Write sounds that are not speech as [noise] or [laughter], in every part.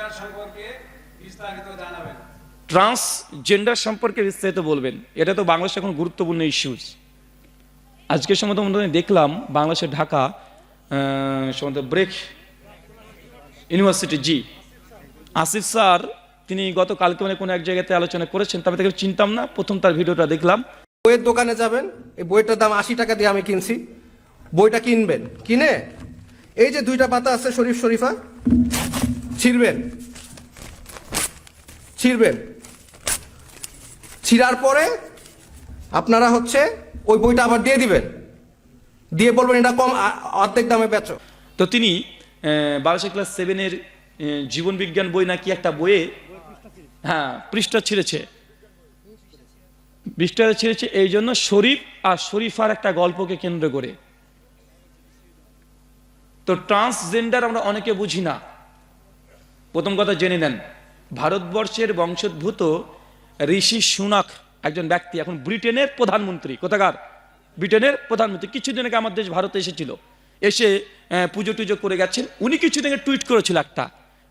Transgender সম্পর্কে বিস্তারিত জানাবেন। ট্রান্সজেন্ডার সম্পর্কে বিস্তারিত বলবেন। এটা তো বাংলাদেশে এখন গুরুত্বপূর্ণ ইস্যুস আজকের সময় তো মনে হয় দেখলাম বাংলাদেশের ঢাকা সম্ভবত BRAC university ji. Asif sir তিনি গত কালকে মানে কোনো এক জায়গাতে আলোচনা করেছেন তবে তাকে চিনতাম না। প্রথম তার ভিডিওটা দেখলাম। বইয়ের দোকানে যাবেন এই বইটার দাম আশি টাকা দিয়ে আমি কিনছি। বইটা কিনবেন। কিনে এই যে দুইটা পাতা আছে শরীফ শরীফা ছিঁড়বেন। ছিঁড়বেন। ছিঁড়ার পরে আপনারা হচ্ছে ওই বইটা আবার দিয়ে দিবেন। দিয়ে বলবেন এটা কম অর্ধেক দামে বেচো। তো তিনি বারোশো ক্লাস সেভেনের জীবন বিজ্ঞান বই নাকি একটা বইয়ে হ্যাঁ পৃষ্ঠা ছিঁড়েছে। পৃষ্ঠা ছিঁড়েছে এই জন্য শরীফ আর শরীফার একটা গল্পকে কেন্দ্র করে। তো ট্রান্সজেন্ডার আমরা অনেকে বুঝি না। প্রথম কথা জেনে নেন। ভারতবর্ষের বংশোদ্ভূত ঋষি সুনাক একজন ব্যক্তি, এখন ব্রিটেনের প্রধানমন্ত্রী। কোথাকার? ব্রিটেনের প্রধানমন্ত্রী। কিছুদিন আগে আমার দেশ ভারতে এসেছিল। এসে পুজো টুজো করে গেছেন। উনি কিছুদিন আগে টুইট করেছিল একটা।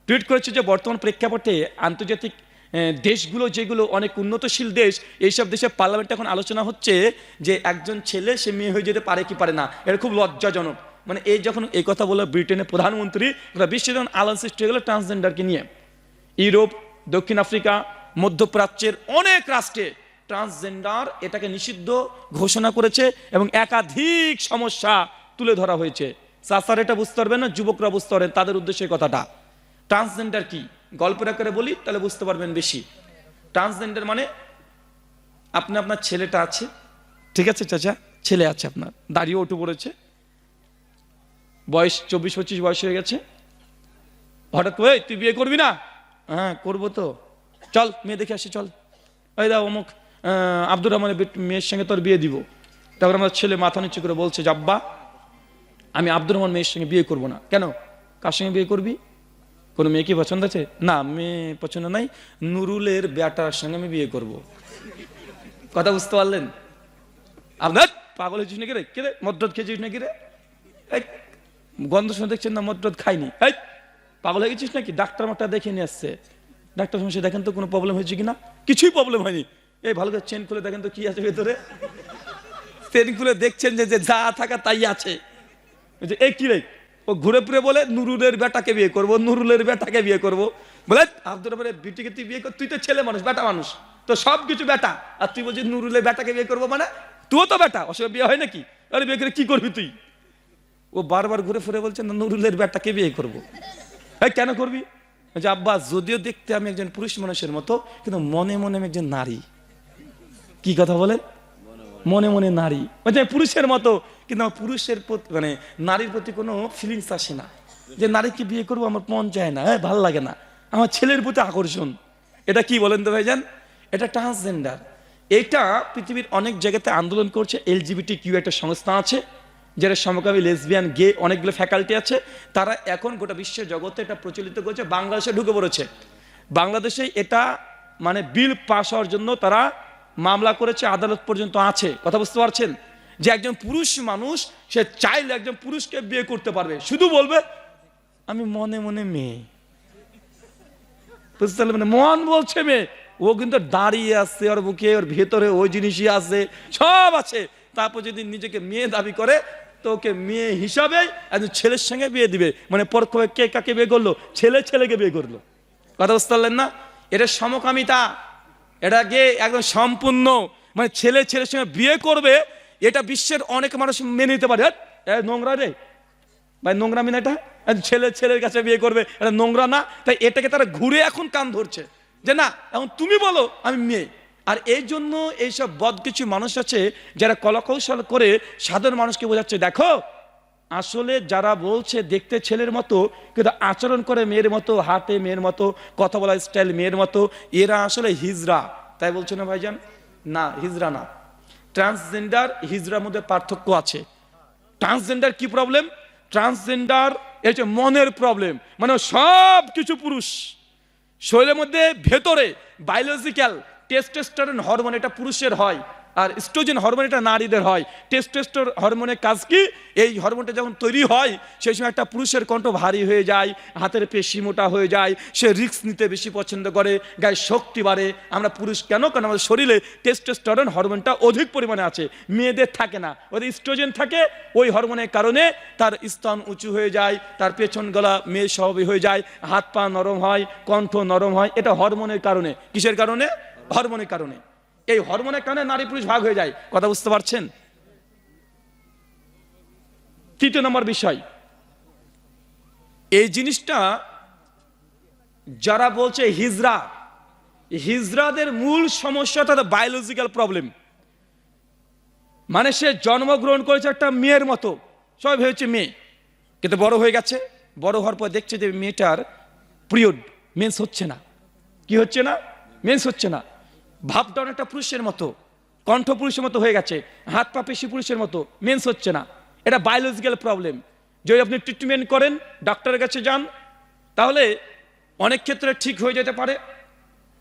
টুইট করেছে যে, বর্তমান প্রেক্ষাপটে আন্তর্জাতিক দেশগুলো যেগুলো অনেক উন্নতশীল দেশ, এইসব দেশে পার্লামেন্টে এখন আলোচনা হচ্ছে যে, একজন ছেলে, সে মেয়ে হয়ে যেতে পারে কি পারে না। এটা খুব লজ্জাজনক। মানে এই যখন এই কথা বলে ব্রিটেনের প্রধানমন্ত্রী ওরা বিশ্বে যখন আলান সৃষ্টি হয়ে গেলো ট্রান্সজেন্ডারকে নিয়ে, ইউরোপ, দক্ষিণ আফ্রিকা, মধ্যপ্রাচ্যের অনেক রাষ্ট্রে ট্রান্সজেন্ডার এটাকে নিষিদ্ধ ঘোষণা করেছে এবং একাধিক সমস্যা তুলে ধরা হয়েছে। চাষার এটা বুঝতে পারবেন না, যুবকরা বুঝতে পারবেন তাদের উদ্দেশ্যে কথাটা। ট্রান্সজেন্ডার কি? গল্পের আকারে বলি, তাহলে বুঝতে পারবেন বেশি। ট্রান্সজেন্ডার মানে আপনি, আপনার ছেলেটা আছে। ঠিক আছে চাচা? ছেলে আছে আপনার। দাঁড়িয়ে উঠে পড়েছে বয়স চব্বিশ, পঁচিশ বয়স হয়ে গেছে। হঠাৎ করে তুই বিয়ে করবি না? হ্যাঁ করব তো। চল, মেয়ে দেখে আসি, চল। ওই দা অমুক আব্দুর রহমানের মেয়ের সঙ্গে তোর বিয়ে দিব। তারপর আমার ছেলে মাথা নিচু করে বলছে, জাব্বা, আমি আব্দুর রহমান মেয়ের সঙ্গে বিয়ে করব না। কেন? কার সঙ্গে বিয়ে করবি? কোনো মেয়ে কি পছন্দ আছে? না, মেয়ে পছন্দ নাই, নুরুলের বেটার সঙ্গে আমি বিয়ে করব। কথা বুঝতে পারলেন? আপনার পাগল হয়েছিস নাকি রে? কে রে? মদ্রদ খেয়েছিস নাকি রে? গন্ধ শুনে দেখছেন না মদ্রদ খাইনি। এই, পাগল হয়ে গেছিস নাকি? ডাক্তার মাক্তার দেখে নিয়ে আসছে। ডাক্তার সমস্যা দেখেন তো কোনো প্রবলেম হয়েছে কিনা? কিছুই প্রবলেম হয়নি। এই, ভালো করে চেন খুলে দেখেন তো কি আছে ভেতরে। চেন খুলে দেখছেন যে যে থাকা তাই আছে। যে, এই কি রে? ও ঘুরে ফিরে বলে, নুরুলের বেটাকে বিয়ে করব, নুরুলের বেটাকে বিয়ে করব। বলে, আব্দুর রহমানের বিটিকে তুই বিয়ে কর, তুই তো ছেলে মানুষ, বেটা মানুষ। তো সব কিছু বেটা। আর তুই বলছিস নুরুলের বেটাকে বিয়ে করব মানে? তুইও তো বেটা অসুবিধা বিয়ে হয় নাকি? আরে বিয়ে করে কি করবি তুই? ও বারবার ঘুরে ফিরে বলছে, না, নুরুলের বেটাকে বিয়ে করব? এই, কেন করবি? যে আব্বা, যদিও দেখতে আমি একজন পুরুষ মানুষের মতো, কিন্তু মনে মনে আমি একজন নারী। কি কথা বলেন? মনে মনে নারী। মানে পুরুষের মতো, কিন্তু আমার পুরুষের প্রতি মানে নারীর প্রতি কোনো ফিলিংস আসে না। যে নারীকে বিয়ে করব, আমার মন চায় না হ্যাঁ ভালো লাগে না। আমার ছেলের প্রতি আকর্ষণ। এটা কি বলেন তো ভাইজান? এটা ট্রান্সজেন্ডার এটা পৃথিবীর অনেক জায়গাতে আন্দোলন করছে এলজিবিটি কিউ একটা সংস্থা আছে। যারা সমকামী লেসবিয়ান গে অনেকগুলো ফ্যাকাল্টি আছে, তারা এখন গোটা বিশ্বের জগতে এটা প্রচলিত করছে, বাংলাদেশে ঢুকে পড়েছে। বাংলাদেশে এটা মানে বিল পাস হওয়ার জন্য তারা মামলা করেছে, আদালত পর্যন্ত আছে। কথা বুঝতে পারছেন? যে একজন পুরুষ মানুষ, সে চাইলে একজন পুরুষকে বিয়ে করতে পারবে। শুধু বলবে, আমি মনে মনে মেয়ে। বুঝতে মানে মন বলছে মেয়ে। ও কিন্তু দাঁড়িয়ে আছে, ওর বুকে, ওর ভেতরে ওই জিনিসই আছে, সব আছে। তারপর যদি নিজেকে মেয়ে দাবি করে, তো ওকে মেয়ে হিসাবে একজন ছেলের সঙ্গে বিয়ে দিবে। মানে পরোক্ষ কে কাকে বিয়ে করল? ছেলে ছেলেকে বিয়ে করল। কথা বুঝতে পারলেন না? এটা সমকামিতা। এটা গিয়ে একদম সম্পূর্ণ। মানে ছেলে ছেলের সঙ্গে বিয়ে করবে, এটা বিশ্বের অনেক মানুষ মেনে নিতে পারে। নোংরা রে। ভাই, নোংরা মিনা এটা? ছেলে ছেলের কাছে বিয়ে করবে, এটা নোংরা না। তাই এটাকে তারা ঘুরে এখন কান ধরছে। যে না, এখন তুমি বলো, আমি মেয়ে। আর এই জন্য এইসব বদ কিছু মানুষ আছে যারা কলাকৌশল করে সাধারণ মানুষকে বোঝাচ্ছে, দেখো, আসলে যারা বলছে দেখতে ছেলের মতো, কিন্তু আচরণ করে মেয়ের মতো, হাতে মেয়ের মতো, কথা বলার স্টাইল মেয়ের মতো, এরা আসলে হিজরা। তাই বলছে না ভাইজান? না, হিজরা না। ট্রান্সজেন্ডার হিজরার মধ্যে পার্থক্য আছে। ট্রান্সজেন্ডার কি প্রবলেম ট্রান্সজেন্ডার এটা মনের প্রবলেম মানে সব কিছু পুরুষ। শরীরের মধ্যে ভেতরে বায়োলজিক্যাল টেস্টোস্টেরন হরমোন এটা পুরুষের হয়, আর স্ট্রোজেন হরমোন এটা নারীদের হয়। টেস্টোস্টের হরমোনের কাজ কি? এই হরমোনটা যখন তৈরি হয়, সেই সময় একটা পুরুষের কণ্ঠ ভারী হয়ে যায়, হাতের পেশি মোটা হয়ে যায়, সে রিস্ক নিতে বেশি পছন্দ করে গায়ে শক্তি বাড়ে। আমরা পুরুষ কেন? কারণ আমাদের শরীরে টেস্টোস্টেরন হরমোনটা অধিক পরিমাণে আছে। মেয়েদের থাকে না। ওদের স্ট্রোজেন থাকে, ওই হরমোনের কারণে তার স্তন উঁচু হয়ে যায়, তার পেছন গলা মেয়ে স্বভাবে হয়ে যায়, হাত পা নরম হয়, কণ্ঠ নরম হয়। এটা হরমোনের কারণে। কিসের কারণে? হরমোনের কারণে। এই হরমোনের কারণে নারী পুরুষ ভাগ হয়ে যায়। কথা বুঝতে পারছেন? তৃতীয় নম্বর বিষয়। এই জিনিসটা যারা বলছে হিজরা, হিজরাদের মূল সমস্যা তাদের বায়োলজিক্যাল প্রবলেম মানে সে জন্মগ্রহণ করেছে একটা মেয়ের মতো। সবাই ভেবেছে মেয়ে। কিন্তু বড় হয়ে গেছে। বড় হওয়ার পর দেখছে যে মেয়েটার পিরিয়ড মেন্স হচ্ছে না। কি হচ্ছে না? মেন্স হচ্ছে না। ভাবটা অনেকটা পুরুষের মতো, কণ্ঠ পুরুষের মতো হয়ে গেছে, হাত পা পেশি পুরুষের মতো মেন্স হচ্ছে না। এটা বায়োলজিক্যাল প্রবলেম যদি আপনি ট্রিটমেন্ট করেন ডাক্তারের কাছে যান, তাহলে অনেক ক্ষেত্রে ঠিক হয়ে যেতে পারে,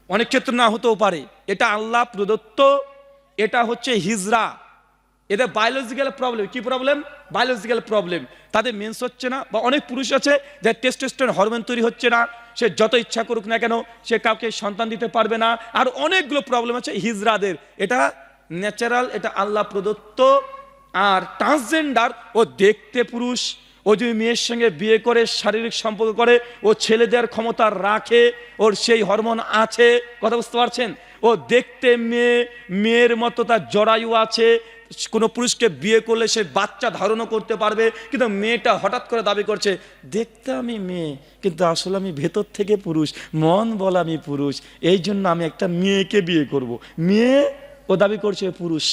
অনেক ক্ষেত্রে না হতেও পারে। এটা আল্লাহ প্রদত্ত, এটা হচ্ছে হিজরা। এদের বায়োলজিক্যাল প্রবলেম কি প্রবলেম বায়োলজিক্যাল প্রবলেম তাদের মেন্স হচ্ছে না, বা অনেক পুরুষ আছে, যার টেস্টোস্টেরন হরমোন তৈরি হচ্ছে না, সে যত ইচ্ছা করুক না কেন, সে কাউকে সন্তান দিতে পারবে না। আর অনেকগুলো প্রবলেম আছে হিজরাদের। এটা ন্যাচারাল এটা আল্লাহ প্রদত্ত। আর ট্রান্সজেন্ডার ও দেখতে পুরুষ, ও যদি মেয়ের সঙ্গে বিয়ে করে, শারীরিক সম্পর্ক করে, ও ছেলেদের ক্ষমতা রাখে, ওর সেই হরমোন আছে। কথা বুঝতে পারছেন? ও দেখতে মেয়ে, মেয়ের মতো তার জরায়ু আছে, কোনো পুরুষকে বিয়ে করলে সে বাচ্চা ধারণও করতে পারবে, কিন্তু মেয়েটা হঠাৎ করে দাবি করছে, দেখতে আমি মেয়ে, কিন্তু আসলে আমি ভেতর থেকে পুরুষ, মন বলা আমি পুরুষ, এই জন্য আমি একটা মেয়েকে বিয়ে করব। মেয়ে, ও দাবি করছে পুরুষ,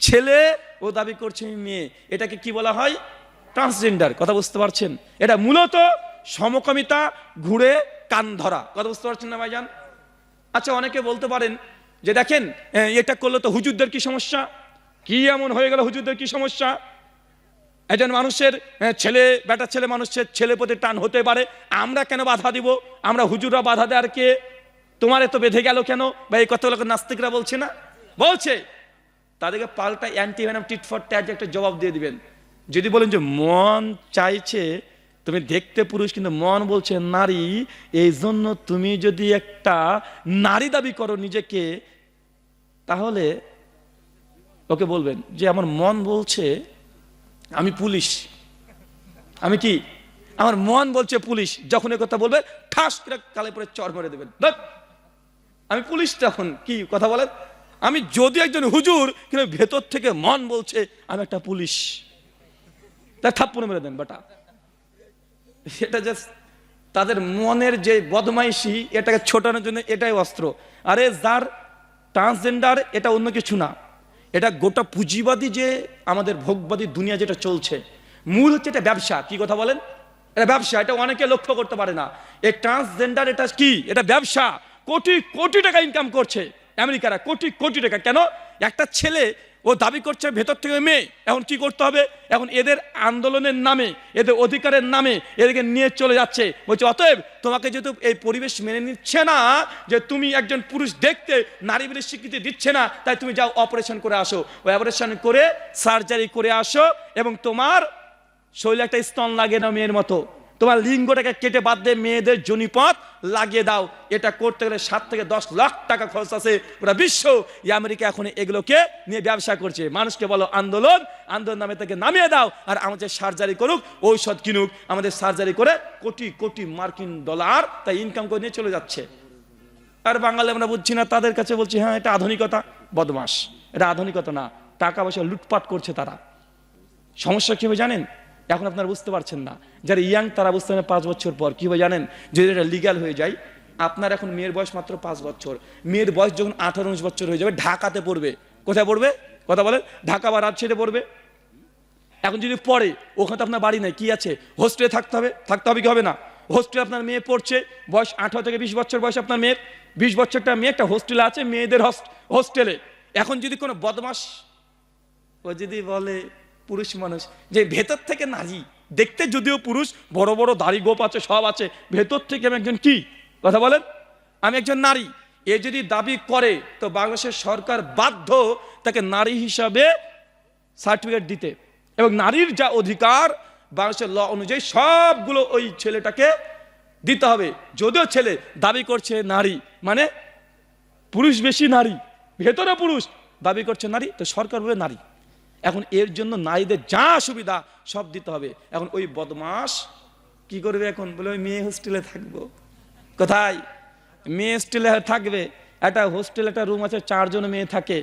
ছেলে, ও দাবি করছে মেয়ে, এটাকে কি বলা হয়? ট্রান্সজেন্ডার, কথা বুঝতে পারছেন? এটা মূলত সমকামিতা, ঘুরে কান ধরা, কথা বুঝতে পারছেন না ভাইজান? আচ্ছা অনেকে বলতে পারেন যে দেখেন এটা করলে তো হুজুরদের কি সমস্যা? কি এমন হয়ে গেল হুজুরদের কি সমস্যা? একজন মানুষের ছেলে, বেটা ছেলে মানুষের ছেলে প্রতি টান হতে পারে, আমরা কেন বাধা দিব? আমরা হুজুররা বাধা দেয় আর কে? তোমার এত বেঁধে গেল কেন? বা এই কথাগুলো নাস্তিকরা বলছে না? বলছে। তাদেরকে পাল্টা অ্যান্টি টিট ফর ট্যাজ একটা জবাব দিয়ে দিবেন। যদি বলেন যে মন চাইছে তুমি দেখতে পুরুষ, কিন্তু মন বলছে নারী এই জন্য তুমি যদি একটা নারী দাবি করো নিজেকে, তাহলে ওকে বলবেন যে আমার মন বলছে আমি পুলিশ। আমি কি? আমার মন বলছে পুলিশ। যখন এ কথা বলবে, ঠাস করে কালে পরে চর মেরে দেবেন। আমি পুলিশ তখন, কি কথা বলেন? আমি যদি একজন হুজুর, কিন্তু ভেতর থেকে মন বলছে, আমি একটা পুলিশ। তা থাপ্পড় মেরে দেন বেটা। এটা জাস্ট তাদের মনের যে বদমাইশি, এটাকে ছোটানোর জন্য এটাই অস্ত্র। আরে যার ট্রান্সজেন্ডার এটা অন্য কিছু না। এটা গোটা পুঁজিবাদী যে আমাদের ভোগবাদী দুনিয়া যেটা চলছে। মূল হচ্ছে এটা ব্যবসা। কি কথা বলেন? এটা ব্যবসা। এটা অনেকে লক্ষ্য করতে পারে না। এই ট্রান্সজেন্ডার এটা কি? এটা ব্যবসা। কোটি কোটি টাকা ইনকাম করছে আমেরিকারা। কোটি কোটি টাকা। কেন? একটা ছেলে ও দাবি করছে ভেতর থেকে মেয়ে। এখন কি করতে হবে? এখন এদের আন্দোলনের নামে, এদের অধিকারের নামে এদেরকে নিয়ে চলে যাচ্ছে। বলছে, অতএব তোমাকে যেহেতু এই পরিবেশ মেনে নিচ্ছে না, যে তুমি একজন পুরুষ দেখতে নারী বলে স্বীকৃতি দিচ্ছে না, তাই তুমি যাও অপারেশন করে আসো। ওই অপারেশন করে সার্জারি করে আসো এবং তোমার শরীরে একটা স্তন লাগে না মেয়ের মতো। তোমার লিঙ্গটাকে কেটে বাদ দিয়ে মেয়েদের জনিপথ লাগিয়ে দাও। এটা করতে গেলে সাত থেকে দশ লাখ টাকা খরচ আছে পুরো বিশ্ব। এই আমেরিকা এখন এগুলোকে নিয়ে ব্যবসা করছে। মানুষকে বলো আন্দোলন আন্দোলন নামে তাকে নামিয়ে দাও আর আমাদের সার্জারি করুক, ঔষধ কিনুক। আমাদের সার্জারি করে কোটি কোটি মার্কিন ডলার তাই ইনকাম করে নিয়ে চলে যাচ্ছে। আর বাঙালি আমরা বুঝছি না, তাদের কাছে বলছি হ্যাঁ এটা আধুনিকতা। বদমাস এটা আধুনিকতা না। টাকা পয়সা লুটপাট করছে তারা। সমস্যা কী হবে জানেন? এখন আপনারা বুঝতে পারছেন না। যারা ইয়াং তারা বুঝতে পারেন পাঁচ বছর পর। কী হবে জানেন? যদি এটা লিগ্যাল হয়ে যায়, আপনার এখন মেয়ের বয়স মাত্র পাঁচ বছর। মেয়ের বয়স যখন আঠারো, উনিশ বছর হয়ে যাবে, ঢাকাতে পড়বে। কোথায় পড়বে? কথা বলে ঢাকা বা রাজশাহীতে পড়বে। এখন যদি পড়ে, ওখানে তো আপনার বাড়ি নেই, কি আছে? হোস্টেলে থাকতে হবে থাকতে হবে কি হবে না? হোস্টেলে আপনার মেয়ে পড়ছে, বয়স আঠারো থেকে বিশ বছর বয়স আপনার মেয়ের। বিশ বছরটা মেয়ে, একটা হোস্টেলে আছে, মেয়েদের হোস্টেলে এখন যদি কোনো বদমাস ও যদি বলে পুরুষ মানুষ। যে ভেতর থেকে নারী, দেখতে যদিও পুরুষ, বড় বড় দাড়ি গোপ আছে, সব আছে। ভেতর থেকে আমি একজন কি? কথা বলেন। আমি একজন নারী। এ যদি দাবি করে, তো বাংলাদেশের সরকার বাধ্য তাকে নারী হিসাবে সার্টিফিকেট দিতে। এবং নারীর যা অধিকার, বাংলাদেশের ল অনুযায়ী সবগুলো ওই ছেলেটাকে দিতে হবে। যদিও ছেলে দাবি করছে নারী মানে পুরুষ বেশি নারী, ভেতরে পুরুষ দাবি করছে নারী, তো সরকার বলে নারী। এখন এর জন্য নারীদের যা সুবিধা, সব দিতে হবে। এখন ওই বদমাস কি করবে এখন? বলে, ওই মেয়ে হোস্টেলে থাকব। কোথায়? মেয়ে হোস্টেলে থাকবে। একটা হোস্টেল একটা রুম আছে, চারজন মেয়ে থাকে।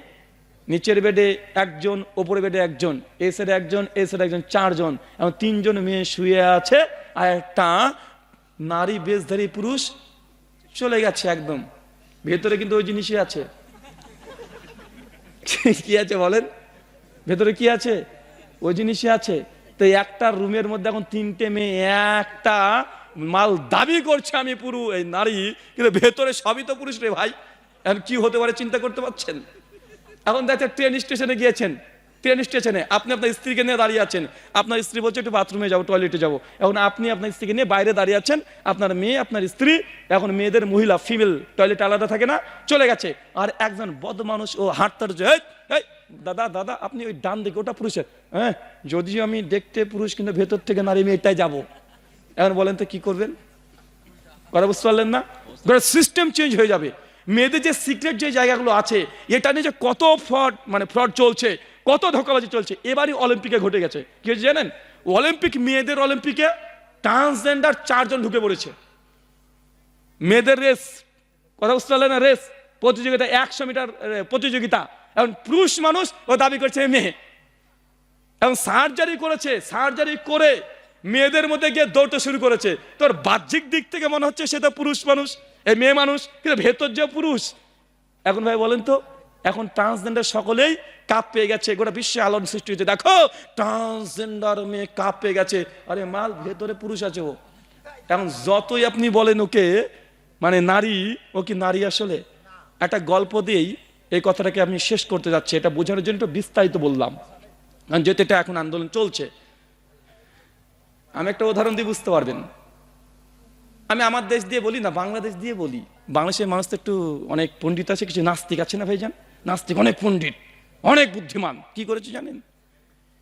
নিচের বেডে একজন, ওপরের বেডে একজন। এ সাইডে একজন, এ সাইডে একজন, চারজন। এবং তিনজন মেয়ে শুয়ে আছে আর একটা নারী বেশধারী পুরুষ চলে গেছে একদম। ভেতরে কিন্তু ওই জিনিসই আছে। [laughs] কি আছে বলেন? ভেতরে কি আছে? ওই জিনিসই আছে। তো একটা রুমের মধ্যে এখন তিনটে মেয়ে, একটা মাল দাবি করছে আমি পুরো, এই নারী, কিন্তু ভেতরে সবই তো পুরুষ রে ভাই। এখন কি হতে পারে চিন্তা করতে পারছেন? এখন দেখতে ট্রেন স্টেশনে গিয়েছেন। ট্রেন স্টেশনে আপনি আপনার স্ত্রীকে নিয়ে দাঁড়িয়ে আছেন। আপনার স্ত্রী বলছে, একটু বাথরুমে যাব টয়লেটে যাব। এখন আপনি আপনার স্ত্রীকে নিয়ে বাইরে দাঁড়িয়ে আছেন। আপনার মেয়ে, আপনার স্ত্রী, এখন মেয়েদের মহিলা ফিমেল টয়লেট আলাদা থাকে না, চলে গেছে। আর একজন বদ মানুষ ও হাঁটতে দাদা দাদা, আপনি ওই ডান দিকে, ওটা পুরুষের। হ্যাঁ? যদিও আমি দেখতে পুরুষ, কিন্তু ভেতর থেকে নারী মেয়েটাই যাব। এখন বলেন তো কি করবেন? কথা বুঝতে পারলেন না? সিস্টেম চেঞ্জ হয়ে যাবে। মেয়েদের যে সিক্রেট যে জায়গাগুলো আছে, এটা নিয়ে যে কত ফ্রড মানে ফ্রড চলছে, কত ধোকাবাজি চলছে, এবারই অলিম্পিকে ঘটে গেছে। কি হয়েছে জানেন? অলিম্পিক মেয়েদের অলিম্পিকে ট্রান্সজেন্ডার চারজন ঢুকে পড়েছে। মেয়েদের রেস কথা বুঝতে পারলেন না? রেস প্রতিযোগিতা, একশো মিটার প্রতিযোগিতা। এখন পুরুষ মানুষ ও দাবি করছে, মেয়ে। এবং সার্জারি করেছে সার্জারি করে মেয়েদের মধ্যে গিয়ে দৌড়তে শুরু করেছে। তোর বাহ্যিক দিক থেকে মনে হচ্ছে সে তো পুরুষ মানুষ, এই মেয়ে মানুষ, কিন্তু ভেতর যে পুরুষ। এখন ভাই বলেন তো, এখন ট্রান্সজেন্ডার সকলেই কাপ পেয়ে গেছে, গোটা বিশ্বে আলোড়ন সৃষ্টি হয়েছে। দেখো ট্রান্সজেন্ডার মেয়ে কাপ পেয়ে গেছে। আরে মাল, ভেতরে পুরুষ আছে ও। এখন যতই আপনি বলেন ওকে মানে নারী, ও কি নারী আসলে? একটা গল্প দিয়েই এই কথাটাকে আমি শেষ করতে যাচ্ছি, এটা বোঝানোর জন্য একটু বিস্তারিত বললাম। কারণ যেহেতু এটা এখন আন্দোলন চলছে, আমি একটা উদাহরণ দিয়ে বুঝতে পারবেন। আমি আমার দেশ দিয়ে বলি না, বাংলাদেশ দিয়ে বলি। বাংলাদেশের মানুষ তো একটু অনেক পণ্ডিত আছে, কিছু নাস্তিক আছে না ভাইজান? নাস্তিক অনেক পণ্ডিত, অনেক বুদ্ধিমান। কি করেছে জানেন?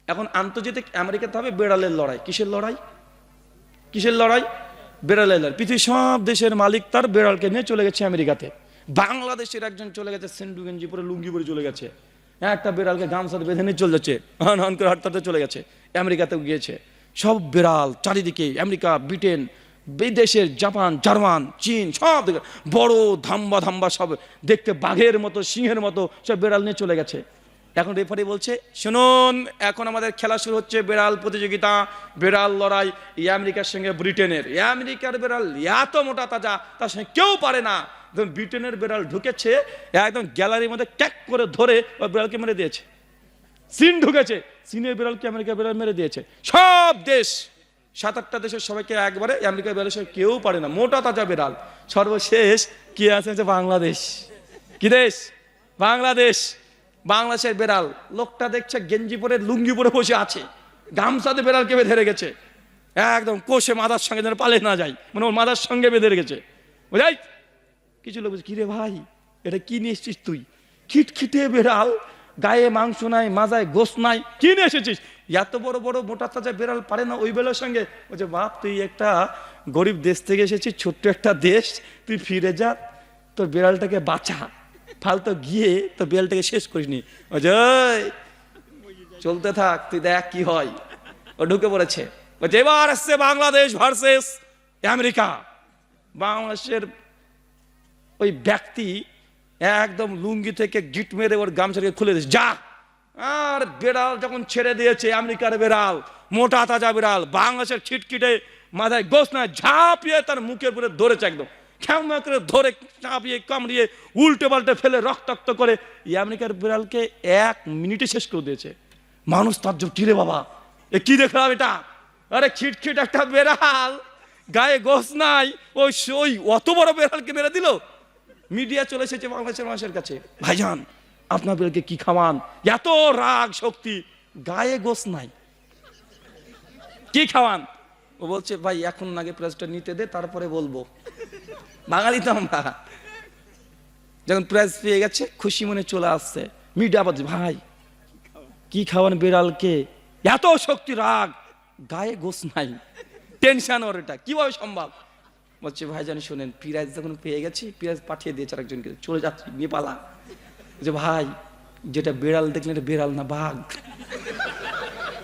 এখন আন্তর্জাতিক আমেরিকাতে হবে বেড়ালের লড়াই। কিসের লড়াই? কিসের লড়াই? বেড়ালের লড়াই। পৃথিবীর সব দেশের মালিক তার বেড়ালকে নিয়ে চলে গেছে আমেরিকাতে। বাংলাদেশের একজন চলে গেছে সেন্ডু গেঞ্জি পরে লুঙ্গি পরে চলে গেছে। হ্যাঁ, একটা বেড়ালকে গামছাতে বেঁধে নিয়ে চলে যাচ্ছে। হন হন করে হাঁটতে চলে গেছে আমেরিকাতেও গিয়েছে। সব বেড়াল চারিদিকে আমেরিকা ব্রিটেন বিদেশের জাপান জার্মান চীন সব বড় ধাম্বা ধাম্বা সব দেখতে বাঘের মতো সিংহের মতো সব বেড়াল নিয়ে চলে গেছে। এখন রেফারি বলছে শুনুন এখন আমাদের খেলা শুরু হচ্ছে বেড়াল প্রতিযোগিতা বেড়াল লড়াই আমেরিকার সঙ্গে ব্রিটেনের। আমেরিকার বেড়াল এত মোটা তাজা তার সঙ্গে কেউ পারে না। ধরুন ব্রিটেনের বিড়াল ঢুকেছে, একদম গ্যালারির মধ্যে ট্যাক করে ধরে ওই বিড়ালকে মেরে দিয়েছে। চীন ঢুকেছে, চীনের বিড়ালকে আমেরিকা বিড়াল মেরে দিয়েছে। সব দেশ সাত আটটা দেশের সবাইকে একবারে আমেরিকা বিড়ালের সঙ্গে কেউ পারে না, মোটা তাজা বিড়াল। সর্বশেষ কি আছে যে বাংলাদেশ? কি দেশ? বাংলাদেশ, বাংলাদেশের বেড়াল। লোকটা দেখছে গেঞ্জি পরে, লুঙ্গি পরে বসে আছে। গামছাতে বেড়ালকে বেঁধে গেছে একদম কোষে মাদার সঙ্গে যেন পালে না যায় মানে ওর মাদার সঙ্গে বেঁধে রেখেছে। বুঝাই কিছু লোক বলছে, কিরে ভাই এটা কি নিয়ে এসছিস তুই? খিটখিটে বেড়াল গায়ে মাংস নাই মাজায় গোস নাই কি নিয়ে এসেছিস? এত বড় বড় মোটা তাজা বেড়াল পারে না ওই বেলার সঙ্গে? বলছে বাপ তুই একটা গরিব দেশ থেকে এসেছিস ছোট্ট একটা দেশ তুই ফিরে যা তোর বেড়ালটাকে বাঁচা। ফালতো গিয়ে তোর বেড়ালটাকে শেষ করিসনি "ওই, চলতে থাক তুই দেখ কি হয়। ও ঢুকে পড়েছে। এবার আসছে বাংলাদেশ ভার্সেস আমেরিকা। বাংলাদেশের ওই ব্যক্তি একদম লুঙ্গি থেকে গিট মেরে ওর গামছাকে খুলে দিয়েছে, যা! আর বেড়াল যখন ছেড়ে দিয়েছে, আমেরিকার বেড়াল, মোটা তাজা বেড়াল, বাংলাদেশের ছিটকিটে মাথায় গোস না ঝাঁপিয়ে তার মুখের উপরে ধরেছে একদম। খেমা করে ধরে চাপিয়ে, কামড়িয়ে, উল্টে পাল্টে ফেলে রক্তাক্ত করে এই আমেরিকার বিড়ালকে এক মিনিটে শেষ করে দিয়েছে। মানুষ তার জন্য টিরে বাবা? এ কি দেখলাম এটা? আরে খিটখিট একটা বেড়াল, গায়ে গোস নাই, ওই ওই অত বড় বেড়ালকে মেরে দিল? মিডিয়া চলে এসেছে বাংলাদেশের মানুষের কাছে। ভাইজান আপনার বেলকে কি খাওয়ান? এত রাগ শক্তি, গায়ে গোস নাই। কি খাওয়ান? ও বলছে, ভাই, এখন আগে প্রাইজটা নিতে দে, তারপরে বলব। বাঙালি তো আমরা। যখন প্রাইজ পেয়ে গেছে, খুশি মনে চলে আসছে। মিডিয়া বলছে, ভাই, কি খাওয়ান বিড়ালকে? এত শক্তি, রাগ। গায়ে গোস নাই। টেনশন ওর এটা। কীভাবে সম্ভব? বলছে ভাই জানি শোনেন, পিরাজ যখন পেয়ে গেছি, পিরাজ পাঠিয়ে দিয়েছে আরেকজনকে। চলে যাচ্ছি, নেপালা। যে ভাই, যেটা বিড়াল দেখলেন এটা বিড়াল না বাঘ?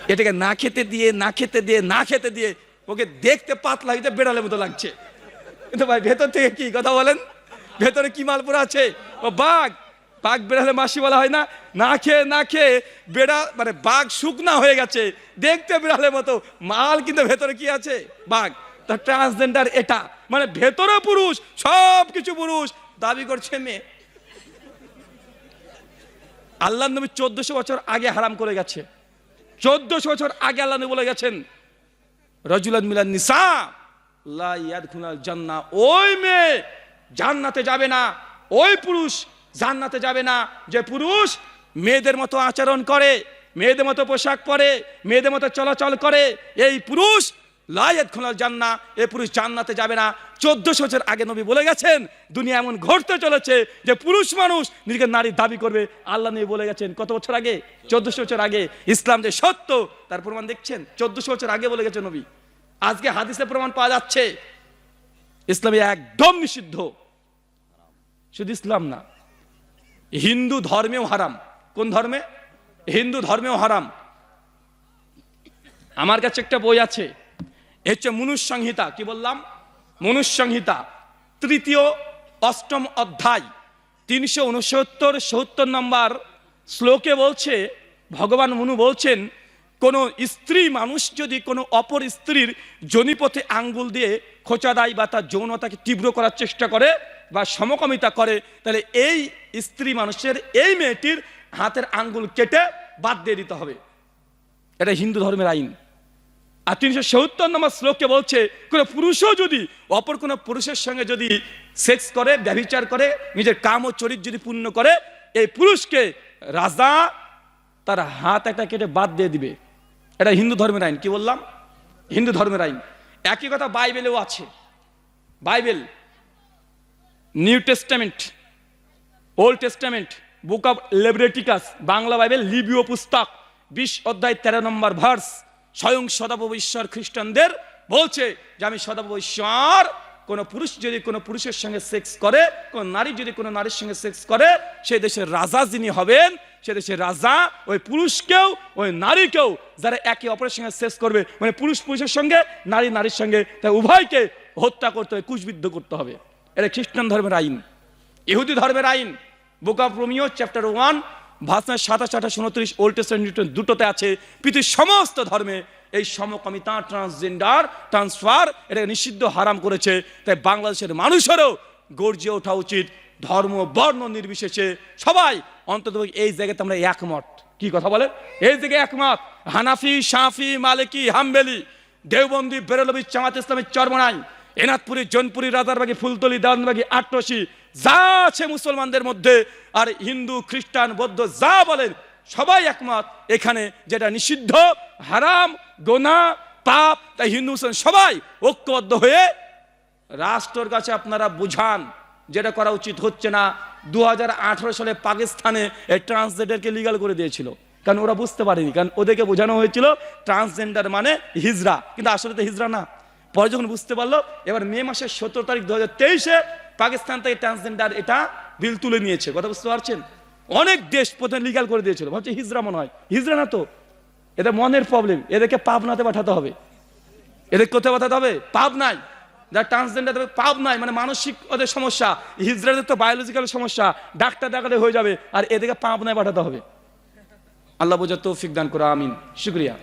এটাকে না খেতে দিয়ে, না খেতে দিয়ে, না খেতে দিয়ে, ওকে দেখতে পাতলা হইতে বেড়ালের মতো লাগছে। কিন্তু ভাই, ভেতর থেকে কি কথা বলেন? ভেতরে কি মালপুরা আছে? ও বাঘ! বাঘ বেড়ালে মাসি বলা হয় না? না খেয়ে না খেয়ে বেড়া মানে বাঘ শুকনা হয়ে গেছে। দেখতে বেড়ালের মতো। মাল কিন্তু ভেতরে কি আছে? বাঘ। তার ট্রান্সজেন্ডার এটা। মানে ভেতরে পুরুষ সব কিছু পুরুষ, দাবি করছে মেয়ে। আল্লাহ নবী চোদ্দশো বছর আগে হারাম করে গেছে। চোদ্দশো বছর আগে আল্লাহ নবী বলে গেছেন, রজুলান মিলান নিসা, লা ইয়াদখুলাল জান্নাহ ওই মেয়ে জান্নাতে যাবে না, ওই পুরুষ জান্নাতে যাবে না। যে পুরুষ মেয়েদের মতো আচরণ করে, মেয়েদের মতো পোশাক পরে, মেয়েদের মতো চলাচল করে, এই পুরুষ লাইয়াত খোলাল জান্না এ পুরুষ জান্নাতে যাবে না। চোদ্দশো বছর আগে নবী বলে গেছেন, দুনিয়া এমন ঘটতে চলেছে যে পুরুষ মানুষ নিজেকে নারীর দাবি করবে। আল্লাহ নবী বলে গেছেন, কত বছর আগে? চোদ্দশো বছর আগে। ইসলাম যে সত্য, তার প্রমাণ দেখছেন? চোদ্দশো বছর আগে বলে গেছে নবী। আজকে হাদিসে প্রমাণ পাওয়া যাচ্ছে, ইসলামে একদম নিষিদ্ধ। শুধু ইসলাম না, হিন্দু ধর্মেও হারাম। কোন ধর্মে? হিন্দু ধর্মেও হারাম। আমার কাছে একটা বই আছে হচ্ছে মনুষ সংহিতা কি বললাম? মনুষ সংহিতা তৃতীয়, অষ্টম অধ্যায়, তিনশো উনসত্তর, সত্তর নম্বর শ্লোকে বলছে, ভগবান মনু বলছেন, কোনো স্ত্রী মানুষ যদি কোনো অপর স্ত্রীর জনিপথে আঙ্গুল দিয়ে খোঁচা দেয় বা তার যৌনতাকে তীব্র করার চেষ্টা করে বা সমকামিতা করে, তাহলে এই স্ত্রী মানুষের, এই মেয়েটির হাতের আঙ্গুল কেটে বাদ দিয়ে দিতে হবে। এটা হিন্দু ধর্মের আইন। আর তিনশো সত্তর নম্বর শ্লোককে বলছে, কোনো পুরুষও যদি, অপর কোনো পুরুষের সঙ্গে যদি সেক্স করে, ব্যভিচার করে, নিজের কাম ও চরিত্র যদি পূর্ণ করে, এই পুরুষকে রাজা তার হাত একটা কেটে বাদ দিয়ে দিবে। এটা হিন্দু ধর্মের আইন, কি বললাম? হিন্দু ধর্মের আইন। একই কথা বাইবেলেও আছে। Bible, New Testament, Old Testament, book of Leviticus, Bangla Bible, লিবিও পুস্তক, বিশ অধ্যায় তেরো নম্বর ভার্স। স্বয়ং সদাপ্রভু ঈশ্বর খ্রিস্টানদের বলছে যে আমি সদাপ্রভু ঈশ্বর কোন পুরুষ যদি কোনো পুরুষের সঙ্গে সেক্স করে, কোন নারী যদি কোনো নারীর সঙ্গে সেক্স করে সেই দেশের রাজা যিনি হবেন, সে দেশের রাজা, ওই পুরুষকেও, ওই নারীকেও যারা একে অপরের সঙ্গে সেক্স করবে মানে পুরুষ পুরুষের সঙ্গে, নারী নারীর সঙ্গে, তাই উভয়কে হত্যা করতে হবে কুশবিদ্ধ করতে হবে। এটা খ্রিস্টান ধর্মের আইন। ইহুদি ধর্মের আইন। বুক অফ রোমিও চ্যাপ্টার ওয়ান ভাষণের সাতাশ, আঠাশ, উনত্রিশ ওল্ড দুটোতে আছে পৃথিবীর সমস্ত ধর্মে এই সমকামিতা ট্রান্সজেন্ডার ট্রান্সফার এটা নিষিদ্ধ, হারাম করেছে। তাই বাংলাদেশের মানুষেরও গর্জে ওঠা উচিত ধর্ম, বর্ণ নির্বিশেষে। সবাই অন্তত এই জায়গাতে আমরা একমত। কি কথা বলে? এই জায়গায় একমত। হানাফি, সাফি, মালিকি, হাম্বেলি, দেওবন্দি, বেরলবি, জামাত ইসলামের চরমনাই এনাথপুরি জনপুরি, রাজারবাগি, ফুলতলি দানবাগি আটরসি যা আছে মুসলমানদের মধ্যে, আর হিন্দু, খ্রিস্টান, বৌদ্ধ, যা বলেন, সবাই একমত এখানে যেটা নিষিদ্ধ, হারাম, গোনা, পাপ, তাই হিন্দু, মুসলমান সবাই ঐক্যবদ্ধ হয়ে রাষ্ট্রের কাছে আপনারা বুঝান, যেটা করা উচিত হচ্ছে না। দু হাজার আঠারো সালে পাকিস্তানে এই ট্রান্সজেন্ডারকে লিগাল করে দিয়েছিল। কারণ ওরা বুঝতে পারেনি, কারণ ওদেরকে বোঝানো হয়েছিল ট্রান্সজেন্ডার মানে হিজরা কিন্তু আসলে তো হিজরা না। পরে যখন বুঝতে পারল, এবার মে মাসের সতেরো তারিখ দু তেইশে পাকিস্তান থেকে ট্রান্সজেন্ডার এটা বিল তুলে নিয়েছে। কথা বুঝতে পারছেন? অনেক দেশ প্রথমে লিগাল করে দিয়েছিল। ভাবছে হিজরা মনে হয়। হিজরা না তো? এদের মনের প্রবলেম এদেরকে পাবনাতে পাঠাতে হবে। এদের কোথায় পাঠাতে হবে? পাপ নাই যারা ট্রান্সজেন্ডার পাপ নাই মানে মানসিক ওদের সমস্যা। হিজড়াদের তো বায়োলজিক্যাল সমস্যা। ডাক্তার দেখালে হয়ে যাবে। আর এদেরকে পাপ নাই পাঠাতে হবে। আল্লাহ বোঝা তৌফিক দান করা। আমিন। শুক্রিয়া।